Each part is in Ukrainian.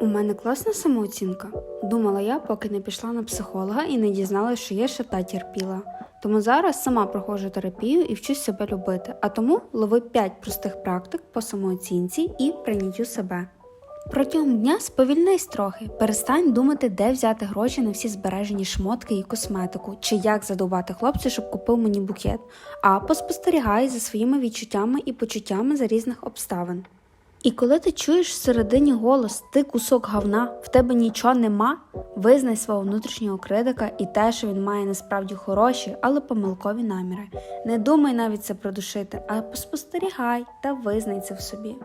У мене класна самооцінка. Думала я, поки не пішла на психолога і не дізналась, що я ще та терпіла. Тому зараз сама проходжу терапію і вчусь себе любити, а тому лови 5 простих практик по самооцінці і прийняттю себе. Протягом дня сповільнись трохи, перестань думати, де взяти гроші на всі збережені шмотки і косметику, чи як задовбати хлопця, щоб купив мені букет, а поспостерігай за своїми відчуттями і почуттями за різних обставин. І коли ти чуєш всередині голос, ти кусок говна, в тебе нічого нема, визнай свого внутрішнього критика і те, що він має насправді хороші, але помилкові наміри. Не думай навіть це придушити, а поспостерігай та визнай це в собі.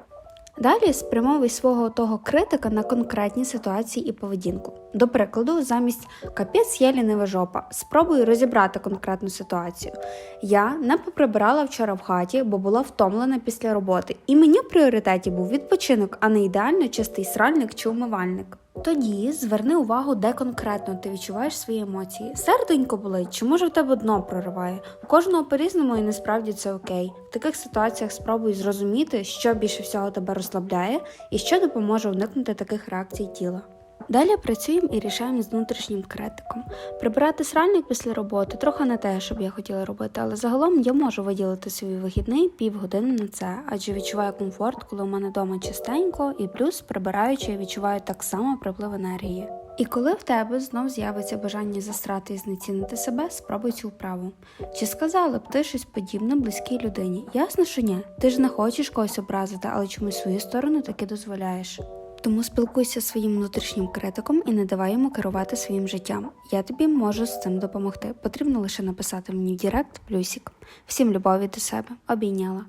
Далі спрямовуй свого того критика на конкретні ситуації і поведінку. До прикладу, замість капець я лінива жопа, спробуй розібрати конкретну ситуацію. Я не поприбирала вчора в хаті, бо була втомлена після роботи, і мені в пріоритеті був відпочинок, а не ідеально чистий сральник чи умивальник. Тоді зверни увагу, де конкретно ти відчуваєш свої емоції. Серденько болить, чи може в тебе дно прориває. У кожного по-різному і насправді це окей. В таких ситуаціях спробуй зрозуміти, що більше всього тебе розслабляє і що допоможе уникнути таких реакцій тіла. Далі працюємо і рішаємо з внутрішнім критиком. Прибирати сральник після роботи трохи не те, що б я хотіла робити, але загалом я можу виділити свій вихідний півгодини на це, адже відчуваю комфорт, коли у мене вдома чистенько, і плюс прибираючи, я відчуваю так само приплив енергії. І коли в тебе знов з'явиться бажання застрати і знецінити себе, спробуй цю вправу. Чи сказала б ти щось подібне близькій людині? Ясно, що ні. Ти ж не хочеш когось образити, але чомусь свою сторону таки дозволяєш. Тому спілкуйся зі своїм внутрішнім критиком і не давай йому керувати своїм життям. Я тобі можу з цим допомогти. Потрібно лише написати мені в Дірект плюсик. Всім любові до себе. Обійняла.